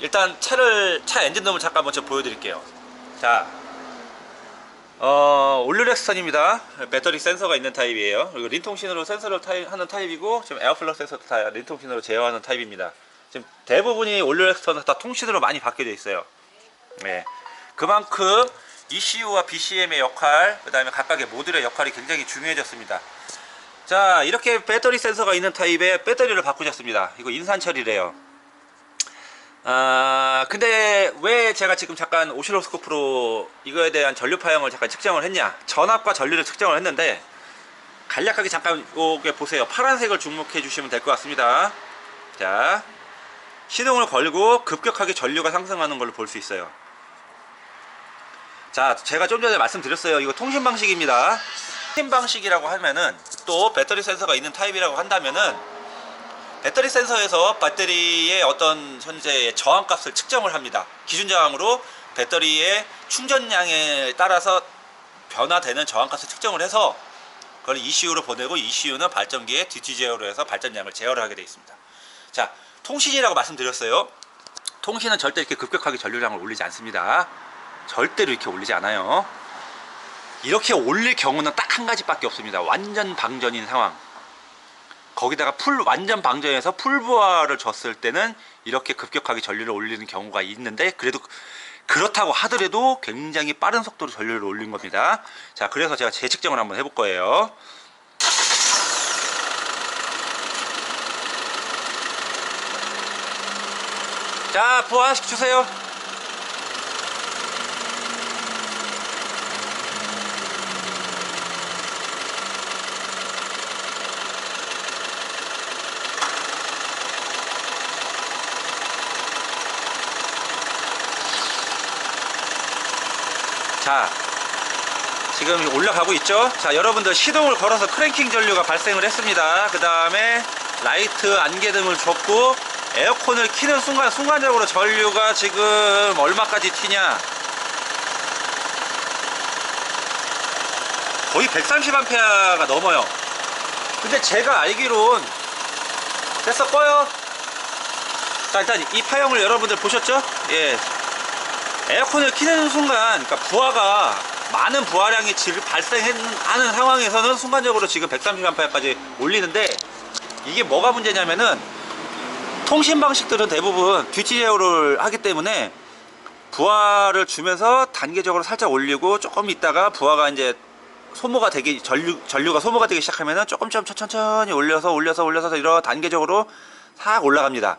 일단 차를 차 엔진룸을 잠깐 먼저 보여드릴게요. 자, 어 올류렉스턴입니다. 배터리 센서가 있는 타입이에요. 그리고 린통신으로 센서를 타입, 하는 타입이고 지금 에어플러스 센서 다 린통신으로 제어하는 타입입니다. 지금 대부분이 올류렉스턴은 다 통신으로 많이 바뀌어 있어요. 네, 그만큼 ECU와 BCM의 역할, 그 다음에 각각의 모듈의 역할이 굉장히 중요해졌습니다. 자, 이렇게 배터리 센서가 있는 타입의 배터리를 바꾸셨습니다. 이거 인산 처리래요. 아, 근데 왜 제가 지금 잠깐 오실로스코프로 이거에 대한 전류 파형을 잠깐 측정을 했냐? 전압과 전류를 측정을 했는데 간략하게 잠깐 요게 보세요. 파란색을 주목해 주시면 될 것 같습니다. 자, 시동을 걸고 급격하게 전류가 상승하는 걸로 볼 수 있어요. 자, 제가 좀 전에 말씀드렸어요. 이거 통신 방식입니다. 통신 방식이라고 하면은 또 배터리 센서가 있는 타입이라고 한다면은 배터리 센서에서 배터리의 어떤 현재의 저항값을 측정을 합니다. 기준 저항으로 배터리의 충전량에 따라서 변화되는 저항값을 측정을 해서 그걸 ECU로 보내고 ECU는 발전기에 듀티 제어로 해서 발전량을 제어를 하게 되어 있습니다. 자, 통신이라고 말씀드렸어요. 통신은 절대 이렇게 급격하게 전류량을 올리지 않습니다. 절대로 이렇게 올리지 않아요. 이렇게 올릴 경우는 딱 한 가지밖에 없습니다. 완전 방전인 상황. 거기다가 풀 완전 방전해서 풀부하를 줬을 때는 이렇게 급격하게 전류를 올리는 경우가 있는데 그래도 그렇다고 하더라도 굉장히 빠른 속도로 전류를 올린 겁니다. 자, 그래서 제가 재측정을 한번 해볼 거예요. 자, 하나씩 주세요. 자, 지금 올라가고 있죠? 자, 여러분들 시동을 걸어서 크랭킹 전류가 발생을 했습니다. 그 다음에 라이트 안개등을 줬고 에어컨을 키는 순간 순간적으로 전류가 지금 얼마까지 튀냐? 거의 130A가 넘어요. 근데 제가 알기론 됐어 꺼요. 자 일단 이 파형을 여러분들 보셨죠? 예, 에어컨을 키는 순간, 그러니까 부하가 많은 부하량이 지금 발생하는 상황에서는 순간적으로 지금 130A까지 올리는데 이게 뭐가 문제냐면은 통신 방식들은 대부분 듀티 제어를 하기 때문에 부하를 주면서 단계적으로 살짝 올리고 조금 있다가 부하가 이제 소모가 되기 전류 전류가 소모가 되기 시작하면은 조금 조금 천천히 올려서 올려서 올려서 이런 단계적으로 싹 올라갑니다.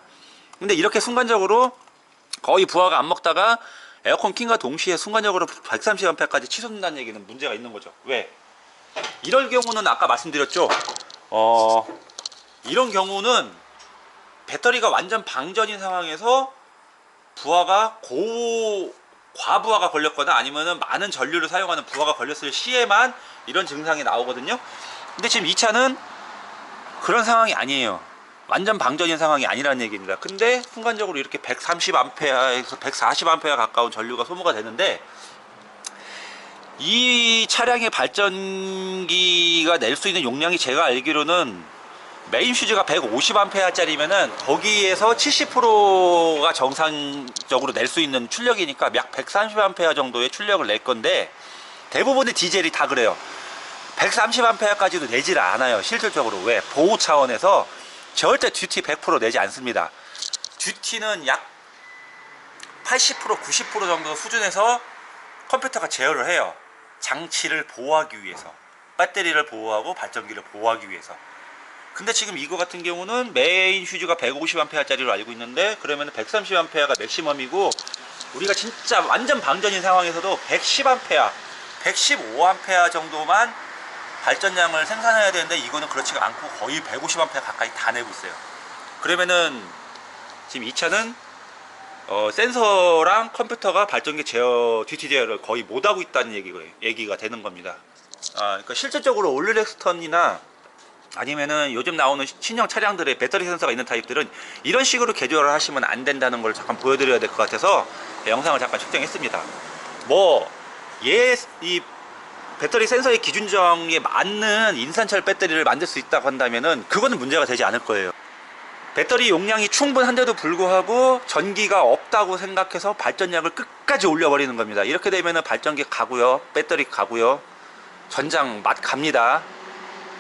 근데 이렇게 순간적으로 거의 부하가 안 먹다가 에어컨 킨과 동시에 순간적으로 130A까지 치솟는다는 얘기는 문제가 있는 거죠. 왜? 이럴 경우는 아까 말씀드렸죠. 어, 이런 경우는 배터리가 완전 방전인 상황에서 부하가 고 과부하가 걸렸거나 아니면은 많은 전류를 사용하는 부하가 걸렸을 시에만 이런 증상이 나오거든요. 근데 지금 이 차는 그런 상황이 아니에요. 완전 방전인 상황이 아니라는 얘기입니다. 근데 순간적으로 이렇게 130A에서 140A 가까운 전류가 소모가 되는데 이 차량의 발전기가 낼 수 있는 용량이 제가 알기로는 메인 퓨즈가 150A짜리면은 거기에서 70%가 정상적으로 낼 수 있는 출력이니까 약 130A 정도의 출력을 낼 건데 대부분의 디젤이 다 그래요. 130A까지도 내질 않아요. 실질적으로 왜 보호 차원에서 절대 듀티 100% 내지 않습니다. 듀티는 약 80% 90% 정도 수준에서 컴퓨터가 제어를 해요. 장치를 보호하기 위해서 배터리를 보호하고 발전기를 보호하기 위해서. 근데 지금 이거 같은 경우는 메인 휴즈가 150A짜리로 알고 있는데 그러면 130A가 맥시멈이고 우리가 진짜 완전 방전인 상황에서도 110A, 115A 정도만 발전량을 생산해야 되는데 이거는 그렇지가 않고 거의 150A 가까이 다 내고 있어요. 그러면은 지금 이 차는 어, 센서랑 컴퓨터가 발전기 제어, 듀티 제어를 거의 못하고 있다는 얘기가, 얘기가 되는 겁니다. 아, 그러니까 실질적으로 올르렉스턴이나 아니면은 요즘 나오는 신형 차량들의 배터리 센서가 있는 타입들은 이런 식으로 개조를 하시면 안 된다는 걸 잠깐 보여드려야 될 것 같아서 영상을 잠깐 측정했습니다. 뭐, 얘, 이 배터리 센서의 기준정에 맞는 인산철 배터리를 만들 수 있다고 한다면은 그거는 문제가 되지 않을 거예요. 배터리 용량이 충분한데도 불구하고 전기가 없다고 생각해서 발전량을 끝까지 올려버리는 겁니다. 이렇게 되면은 발전기 가고요, 배터리 가고요, 전장 맛 갑니다.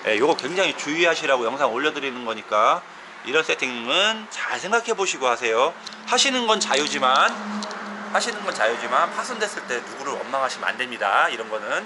예, 요거 굉장히 주의하시라고 영상 올려드리는 거니까 이런 세팅은 잘 생각해 보시고 하세요. 하시는 건 자유지만 하시는 건 자유지만 파손됐을 때 누구를 원망하시면 안 됩니다. 이런 거는